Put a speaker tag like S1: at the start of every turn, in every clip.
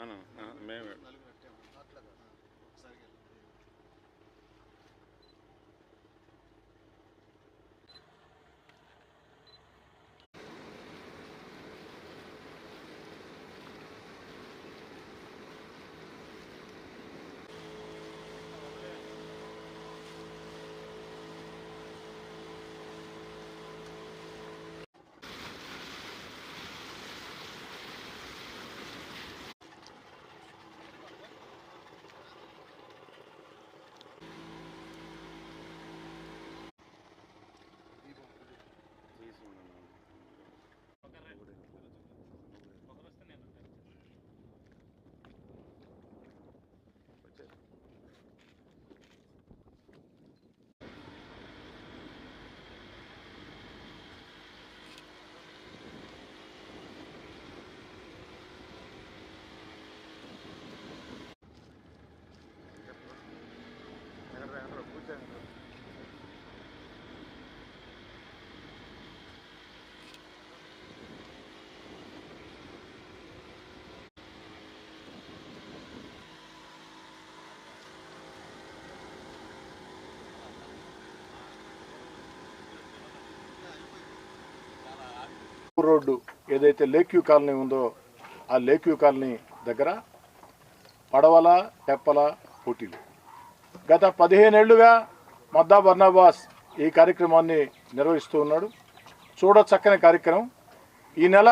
S1: ആണോ ആ
S2: రోడ్డు ఏదైతే లేక్యూ కాలనీ ఉందో ఆ లేక్యూ కాలనీ దగ్గర పడవల తెప్పల పోటీలు. గత పదిహేనేళ్ళుగా మద్దా బర్నాబాస్ ఈ కార్యక్రమాన్ని నిర్వహిస్తూ ఉన్నాడు. చూడ చక్కని కార్యక్రమం. ఈ నెల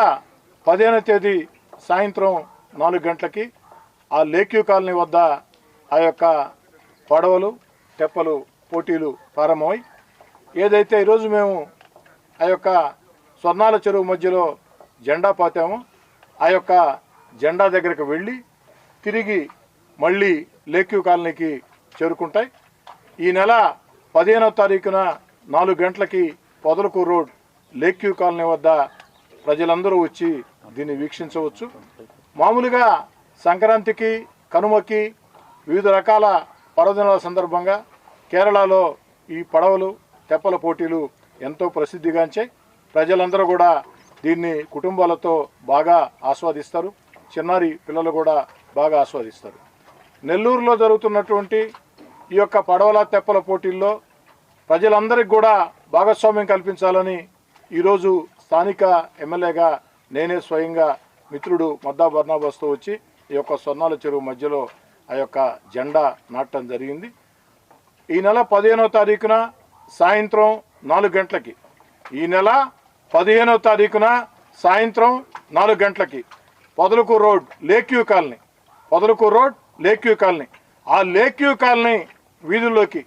S2: పదిహేనవ తేదీ సాయంత్రం నాలుగు గంటలకి ఆ లేక్యూ కాలనీ వద్ద ఆ యొక్క పడవలు తెప్పలు పోటీలు ప్రారంభమై ఏదైతే ఈరోజు మేము ఆ యొక్క స్వర్ణాల చెరువు మధ్యలో జెండా పాతాము. ఆ యొక్క జెండా దగ్గరికి వెళ్ళి తిరిగి మళ్ళీ లేక్యూ కాలనీకి చేరుకుంటాయి. ఈ నెల పదిహేనవ తారీఖున నాలుగు గంటలకి పొదలకు రోడ్ లేక్యూ కాలనీ వద్ద ప్రజలందరూ వచ్చి దీన్ని వీక్షించవచ్చు. మామూలుగా సంక్రాంతికి కనుమకి వివిధ రకాల పర్వదినాల సందర్భంగా కేరళలో ఈ పడవలు తెప్పల పోటీలు ఎంతో ప్రసిద్ధిగాంచాయి. ప్రజలందరూ కూడా దీన్ని కుటుంబాలతో బాగా ఆస్వాదిస్తారు. చిన్నారి పిల్లలు కూడా బాగా ఆస్వాదిస్తారు. నెల్లూరులో జరుగుతున్నటువంటి ఈ యొక్క పడవల తెప్పల పోటీల్లో ప్రజలందరికీ కూడా భాగస్వామ్యం కల్పించాలని ఈరోజు స్థానిక ఎమ్మెల్యేగా నేనే స్వయంగా మిత్రుడు మద్దా బర్నాబాస్తో వచ్చి ఈ యొక్క స్వర్ణాల చెరువు మధ్యలో ఆ యొక్క జెండా నాటడం జరిగింది. ఈ నెల పదిహేనో తారీఖున సాయంత్రం నాలుగు గంటలకి. ఈ నెల పదిహేనవ తారీఖున సాయంత్రం నాలుగు గంటలకి పొదలకూరు రోడ్ లేక్యూ కాలనీ. పొదలకూరు రోడ్ లేక్యూ కాలనీ. ఆ లేక్యూ కాలనీ వీధుల్లోకి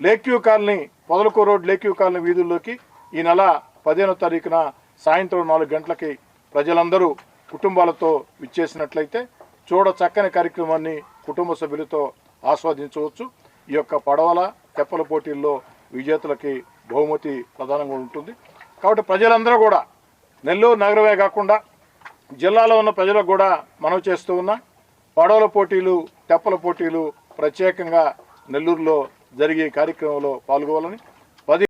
S2: లేక్యూ కాలనీ పొదలకూరు రోడ్ లేక్యూ కాలనీ వీధుల్లోకి ఈ నెల పదిహేనో తారీఖున సాయంత్రం నాలుగు గంటలకి ప్రజలందరూ కుటుంబాలతో విచ్చేసినట్లయితే చూడ చక్కని కార్యక్రమాన్ని కుటుంబ సభ్యులతో ఆస్వాదించవచ్చు. ఈ యొక్క పడవల తెప్పల పోటీల్లో విజేతలకి బహుమతి ప్రధానంగా ఉంటుంది. కాబట్టి ప్రజలందరూ కూడా నెల్లూరు నగరమే కాకుండా జిల్లాలో ఉన్న ప్రజలకు కూడా మనవి చేస్తూ ఉన్నా పడవల పోటీలు తెప్పల పోటీలు ప్రత్యేకంగా నెల్లూరులో జరిగే కార్యక్రమంలో పాల్గొవాలని